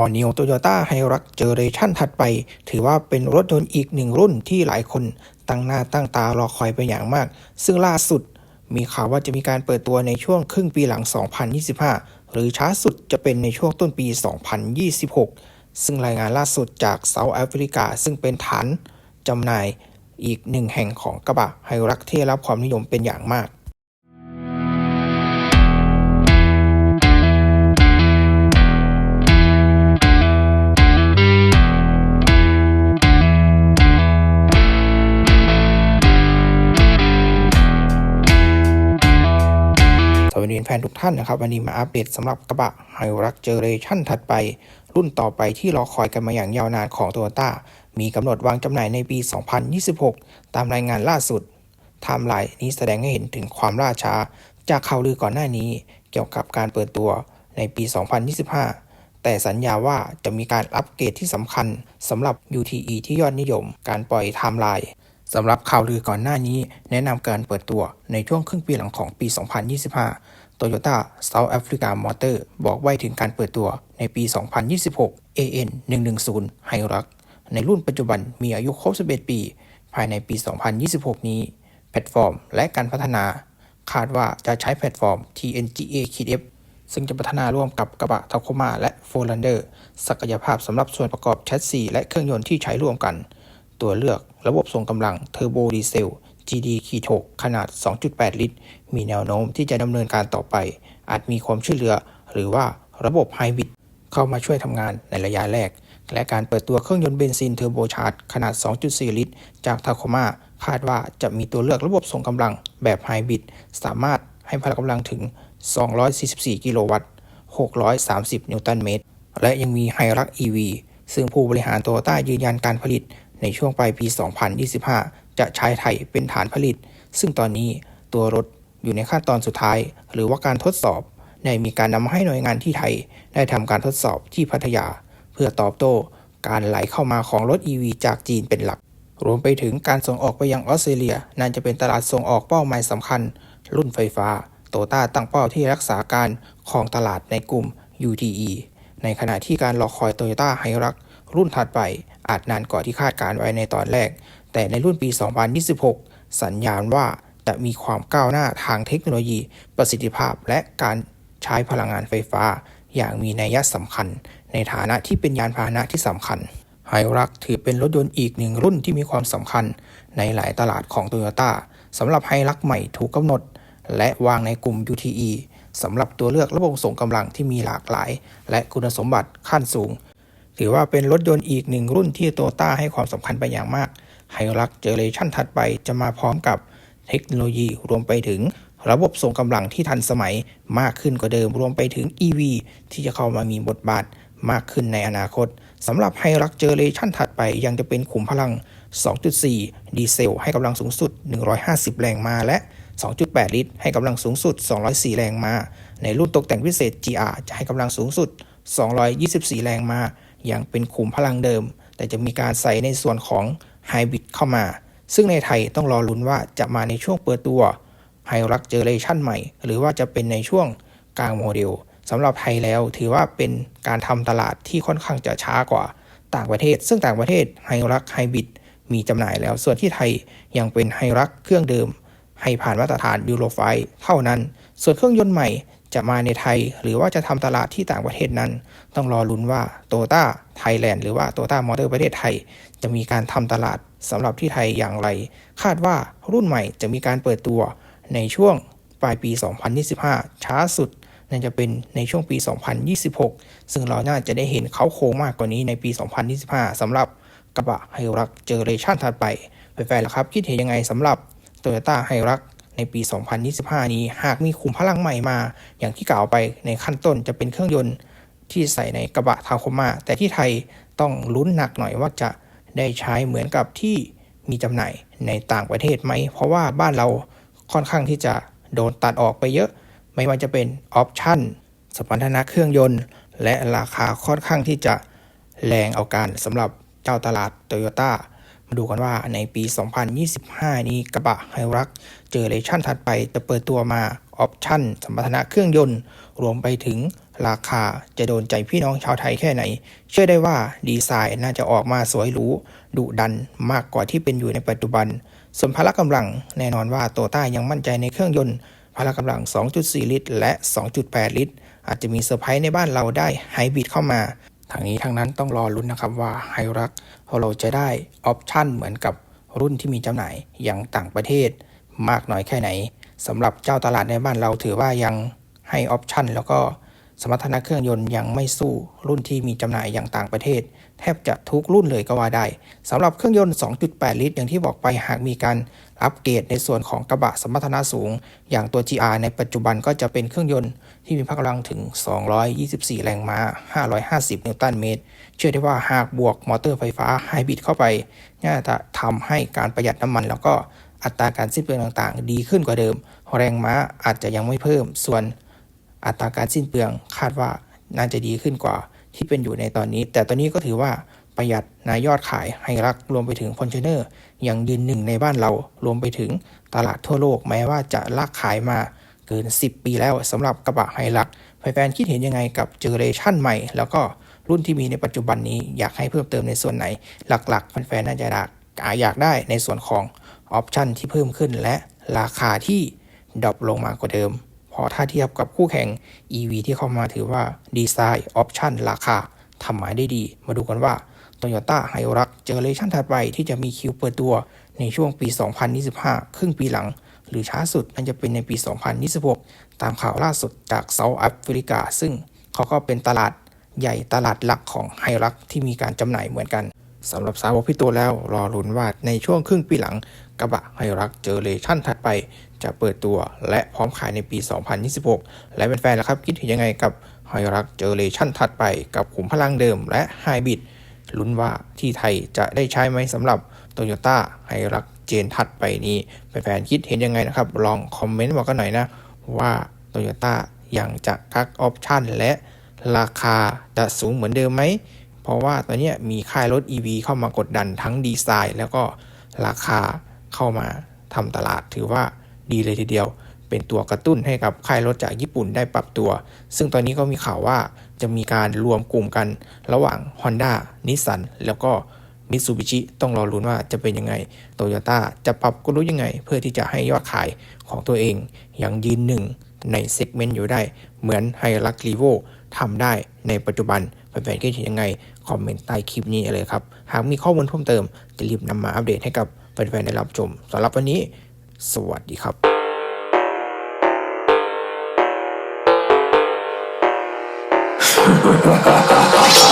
All New Toyota Hilux Generation ถัดไป ถือว่าเป็นรถยนต์อีกหนึ่งรุ่นที่หลายคนตั้งหน้าตั้งตารอคอยเป็นอย่างมาก ซึ่งล่าสุดมีข่าวว่าจะมีการเปิดตัวในช่วงครึ่งปีหลัง 2025 หรือช้าสุดจะเป็นในช่วงต้นปี 2026 ซึ่งรายงานล่าสุดจากเซาท์แอฟริกา ซึ่งเป็นฐานจำหน่ายอีกหนึ่งแห่งของกระบะไฮรักที่รับความนิยมเป็นอย่างมาก ฟนทุกท่านนะครับวันนี้มาอัปเดตสำหรับกระบะไฮรักเจเนเรชั่นถัดไป รุ่นต่อไปที่รอคอยกันมาอย่างยาวนานของ t o y ยต้ามีกำหนดวางจำหน่ายในปี 2026 ตามรายงานล่าสุดไทม์ไลน์นี้แสดงให้เห็นถึงความล่าช้า จากข่าวลือก่อนหน้านี้ เกี่ยวกับการเปิดตัวในปี 2025 แต่สัญญาว่าจะมีการอัปเกรดที่สำคัญสำหรับ UTE ที่ยอดนิยม การปล่อยไทม์ไลน์สำหรับข่าวลือก่อนหน้านี้ แนะนำการเปิดตัวในช่วงครึ่งปีหลังของปี 2025 Toyota South Africa Motor บอกไว้ถึงการเปิดตัวในปี 2026 AN 110 Hilux ในรุ่นปัจจุบันมีอายุครบ 11 ปี ภายในปี 2026 นี้ แพลตฟอร์มและการพัฒนา คาดว่าจะใช้แพลตฟอร์ม TNGA-KF ซึ่งจะพัฒนาร่วมกับกระบะทาโคมาและโฟลันเดอร์ศักยภาพสำหรับส่วนประกอบแชสซีและเครื่องยนต์ที่ใช้ร่วมกัน ตัวเลือกระบบส่งกำลังเทอร์โบดีเซล GD ขีด6ขนาด 2.8 ลิตร มีแนวโน้มที่จะดำเนินการต่อไป อาจมีความช่วยเหลือ หรือว่าระบบไฮบริดเข้ามาช่วยทำงานในระยะแรก และการเปิดตัวเครื่องยนต์เบนซินเทอร์โบชาร์จขนาด 2.4 ลิตร จากทาโคมาคาดว่าจะมีตัวเลือกระบบส่งกำลังแบบไฮบริดสามารถให้พละกำลังถึง 244 กิโลวัตต์ 630 นิวตันเมตร และยังมีไฮรัก EV ซึ่งผู้บริหารโตโยต้ายืนยันการผลิตในช่วงปลายปี 2025 จะใช้ไทยเป็นฐานผลิต ซึ่งตอนนี้ตัวรถอยู่ในขั้นตอนสุดท้าย หรือว่าการทดสอบได้มีการนำมาให้หน่วยงานที่ไทย ได้ทำการทดสอบที่พัทยา เพื่อตอบโต้การไหลเข้ามาของรถ EV จากจีนเป็นหลัก รวมไปถึงการส่งออกไปยังออสเตรเลีย นั่นจะเป็นตลาดส่งออกเป้าหมายสำคัญ รุ่นไฟฟ้า โตต้าตั้งเป้าที่รักษาการของตลาดในกลุ่ม UTE ในขณะที่การรอคอยโตโยต้าไฮรักรุ่นถัดไปอาจนานกว่าที่คาดการไว้ในตอนแรก แต่ในรุ่นปี 2026 สัญญาณว่าจะมีความก้าวหน้าทางเทคโนโลยี ประสิทธิภาพและการใช้พลังงานไฟฟ้า อย่างมีนัยสำคัญ ในฐานะที่เป็นยานพาหนะที่สำคัญไฮรักถือเป็นรถยนต์อีกหนึ่งรุ่นที่มีความสำคัญ ในหลายตลาดของโตโยต้าสำหรับไฮรักใหม่ถูกกำหนด และวางในกลุ่ม UTE สำหรับตัวเลือกระบบส่งกำลังที่มีหลากหลาย และคุณสมบัติขั้นสูง ถือว่าเป็นรถยนต์อีกหนึ่งรุ่นที่โตโยต้าให้ความสำคัญไปอย่างมาก ไฮรักเจเนเรชันถัดไปจะมาพร้อมกับเทคโนโลยีรวมไปถึงระบบส่งกำลังที่ทันสมัยมากขึ้นกว่าเดิมรวมไปถึง EV ที่จะเข้ามามีบทบาทมากขึ้นในอนาคตสำหรับไฮรักเจเนเรชันถัดไปยังจะเป็นขุมพลัง 2.4 ดีเซล ให้กำลังสูงสุด 150 แรงม้าและ 2.8 ลิตร ให้กำลังสูงสุด 204 แรงม้า ในรุ่นตกแต่งพิเศษ GR จะให้กำลังสูงสุด 224 แรงม้ายังเป็นขุมพลังเดิม แต่จะมีการใส่ในส่วนของ ไฮบริดเข้ามา ซึ่งในไทยต้องรอลุ้นว่าจะมาในช่วงเปิดตัวไฮรักเจเนเรชั่นใหม่ หรือว่าจะเป็นในช่วงกลางโมเดลสำหรับไทยแล้วถือว่าเป็นการทำตลาดที่ค่อนข้างจะช้ากว่าต่างประเทศ ซึ่งต่างประเทศไฮรักไฮบริดมีจำหน่ายแล้ว ส่วนที่ไทยยังเป็นไฮรักเครื่องเดิม ให้ผ่านมาตรฐานยูโรไฟเท่านั้น ส่วนเครื่องยนต์ใหม่ จะมาในไทยหรือว่าจะทำตลาดที่ต่างประเทศนั้น ต้องรอลุ้นว่าโตต้าไทยแลนด์หรือว่าโตต้ามอเตอร์ประเทศไทย จะมีการทำตลาดสำหรับที่ไทยอย่างไร คาดว่ารุ่นใหม่จะมีการเปิดตัวในช่วงปลายปี 2025 ช้าสุดน่าจะเป็นในช่วงปี 2026 ซึ่งเราน่าจะได้เห็นเขาโค้งมากกว่านี้ในปี 2025สำหรับกระบะไฮรักเจเนเรชั่นถัดไปแฟนๆล่ะครับ คิดเห็นยังไงสำหรับ Toyota h i r u x ในปี 2025 นี้ หากมีขุมพลังใหม่มา อย่างที่กล่าวไปในขั้นต้นจะเป็นเครื่องยนต์ที่ใส่ในกระบะทาโคมาแต่ที่ไทยต้องลุ้นหนักหน่อยว่าจะได้ใช้เหมือนกับที่มีจำหน่ายในต่างประเทศไหม เพราะว่าบ้านเราค่อนข้างที่จะโดนตัดออกไปเยอะ ไม่ว่าจะเป็นออปชั่นสมรรถนะเครื่องยนต์ และราคาค่อนข้างที่จะแรงเอาการสำหรับเจ้าตลาดโตโยต้า มาดูกันว่าในปี 2025 นี้กระบะไฮรักเจเนเรชั่นถัดไปจะเปิดตัวมาออปชั่นสมรรถนะเครื่องยนต์ รวมไปถึงราคาจะโดนใจพี่น้องชาวไทยแค่ไหน เชื่อได้ว่าดีไซน์น่าจะออกมาสวยหรูดุดันมากกว่าที่เป็นอยู่ในปัจจุบัน ส่วนพละกำลังแน่นอนว่าโตต้ายังมั่นใจในเครื่องยนต์พละกำลัง 2.4 ลิตร และ 2.8 ลิตร อาจจะมีเซอร์ไพรส์ในบ้านเราได้ไฮบริดเข้ามา ทางนี้ทางนั้นต้องรอลุ้นนะครับว่าไฮรักเราจะได้ออปชั่นเหมือนกับรุ่นที่มีจำหน่ายอย่างต่างประเทศ มากน้อยแค่ไหนสำหรับเจ้าตลาดในบ้านเราถือว่ายังให้ออปชั่นแล้วก็ สมรรถนะเครื่องยนต์ยังไม่สู้รุ่นที่มีจำหน่ายอย่างต่างประเทศ แทบจะทุกรุ่นเลยก็ว่าได้สำหรับเครื่องยนต์ 2.8 ลิตร อย่างที่บอกไปหากมีการอัปเกรดในส่วนของกระบะสมรรถนะสูง อย่างตัว GR ในปัจจุบันก็จะเป็นเครื่องยนต์ที่มีพลังถึง 224 แรงม้า 550 นิวตันเมตร เชื่อได้ว่าหากบวกมอเตอร์ไฟฟ้าไฮบริดเข้าไปน่าจะทำให้การประหยัดน้ำมัน แล้วก็อัตราการสิ้นเปลืองต่างๆ ดีขึ้นกว่าเดิม แรงม้าอาจจะยังไม่เพิ่มส่วน อัตราการสิ้นเปลืองคาดว่าน่าจะดีขึ้นกว่าที่เป็นอยู่ในตอนนี้ แต่ตอนนี้ก็ถือว่าประหยัดนายอดขายไฮรักรวมไปถึงฟอนเชเนอร์อยังยืนหนึ่งในบ้านเรารวมไปถึงตลาดทั่วโลกแม้ว่าจะลากขายมาเกิน 10 ปีแล้วสำหรับกระบะไฮรักแฟนๆคิดเห็นยังไงกับเจเนอเรชันใหม่ แล้วก็รุ่นที่มีในปัจจุบันนี้อยากให้เพิ่มเติมในส่วนไหน หลักๆแฟนๆน่าจะอยากได้ในส่วนของออปชันที่เพิ่มขึ้นและราคาที่ดรอปลงมากว่าเดิม เพราะถ้าเทียบกับคู่แข่ง EV ที่เข้ามาถือว่าดีไซน์ออปชันราคาทำหมายได้ดี มาดูกันว่า Toyota h i r u x เจเนอเรชันถัดไปที่จะมีคิวเปิดตัวในช่วงปี 2025 ครึ่งปีหลัง หรือช้าสุดน่าจะเป็นในปี 2026 ตามข่าวล่าสุดจากเซาท์แอฟริกา ซึ่งเขาก็เป็นตลาดใหญ่ตลาดหลักของไฮรักที่มีการจำหน่ายเหมือนกัน สำหรับสาวกพี่ตัวแล้วรอลุ้นว่าในช่วงครึ่งปีหลัง กระบะไฮรักเจอเลชั่นถัดไป จะเปิดตัวและพร้อมขายในปี 2026 และเป็นแฟนๆแล้วครับ คิดเห็นยังไงกับไฮรักเจอเลชั่นถัดไป กับขุมพลังเดิมและไฮบิดลุ้นว่าที่ไทยจะได้ใช้ไหมสำหรับโตโยต้าไฮรักเจนถัดไปนี้แฟนๆคิดเห็นยังไงนะครับ ลองคอมเมนต์บอกกันหน่อยนะ ว่าโตโยต้ายังจะกักออปชั่นและราคาจะสูงเหมือนเดิมไหม เพราะว่าตอนนี้มีค่ายรถ EV เข้ามากดดันทั้งดีไซน์ แล้วก็ราคาเข้ามาทำตลาดถือว่าดีเลยทีเดียว เป็นตัวกระตุ้นให้กับค่ายรถจากญี่ปุ่นได้ปรับตัว ซึ่งตอนนี้ก็มีข่าวว่าจะมีการรวมกลุ่มกันระหว่าง Honda Nissan แล้วก็มิตซูบิชิต้องรอรุ้นว่าจะเป็นยังไงโตโยต้าจะปรับกลยุทธ์ยังไง เพื่อที่จะให้ยอดขายของตัวเองยังยืนหนึ่งในเซกเมนต์อยู่ได้ เหมือนไฮรักรีโวทำได้ในปัจจุบันแฟนๆคิดเห็นยังไง คอมเมนต์ใต้คลิปนี้เลยครับ หากมีข้อมูลเพิ่มเติม จะรีบนำมาอัปเดตให้กับแฟนๆได้รับชมสำหรับวันนี้ สวัสดีครับ Ha ha ha ha!